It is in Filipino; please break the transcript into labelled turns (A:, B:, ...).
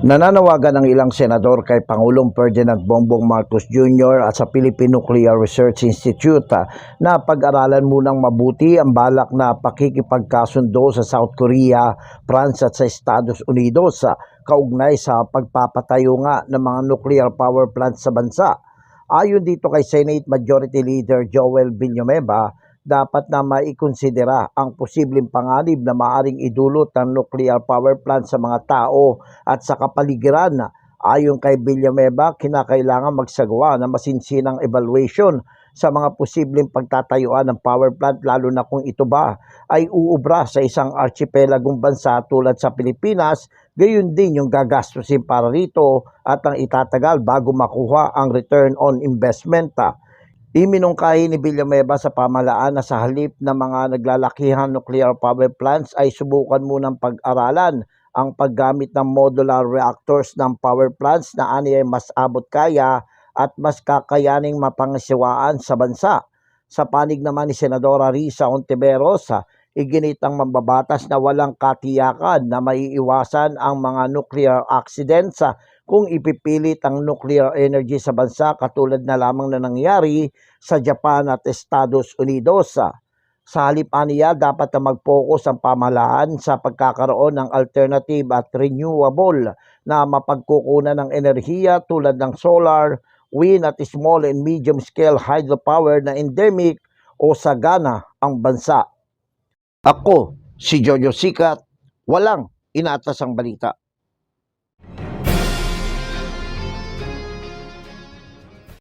A: Nananawagan ng ilang senador kay Pangulong Ferdinand Bongbong Marcos Jr. at sa Philippine Nuclear Research Institute ah, na pag-aralan munang mabuti ang balak na pakikipagkasundo sa South Korea, France at sa Estados Unidos sa kaugnay sa pagpapatayo nga ng mga nuclear power plants sa bansa. Ayon dito kay Senate Majority Leader Joel Villanueva, dapat na maikonsidera ang posibleng panganib na maaring idulot ng nuclear power plant sa mga tao at sa kapaligiran. Ayon kay Villanueva, kinakailangan magsagawa ng masinsinang evaluation sa mga posibleng pagtatayuan ng power plant lalo na kung ito ba ay uubra sa isang archipelagong bansa tulad sa Pilipinas, gayon din yung gagastusin para rito at ang itatagal bago makuha ang return on investment. Iminungkahi ni Villanueva sa pamalaan na sa halip ng mga naglalakihan nuclear power plants ay subukan munang pag-aralan ang paggamit ng modular reactors ng power plants na ani ay mas abot kaya at mas kakayaning mapangasiwaan sa bansa. Sa panig naman ni Senadora Risa Ontiveros, ah, iginitang mambabatas na walang katiyakan na maiiwasan ang mga nuclear accidents kung ipipilit ang nuclear energy sa bansa katulad na lamang na nangyari sa Japan at Estados Unidos. Sa halip niya, dapat na mag-focus ang pamahalaan sa pagkakaroon ng alternative at renewable na mapagkukunan ng enerhiya tulad ng solar, wind at small and medium scale hydropower na endemic o sagana ang bansa. Ako, si Jojo Sikat, walang inaatas ang balita.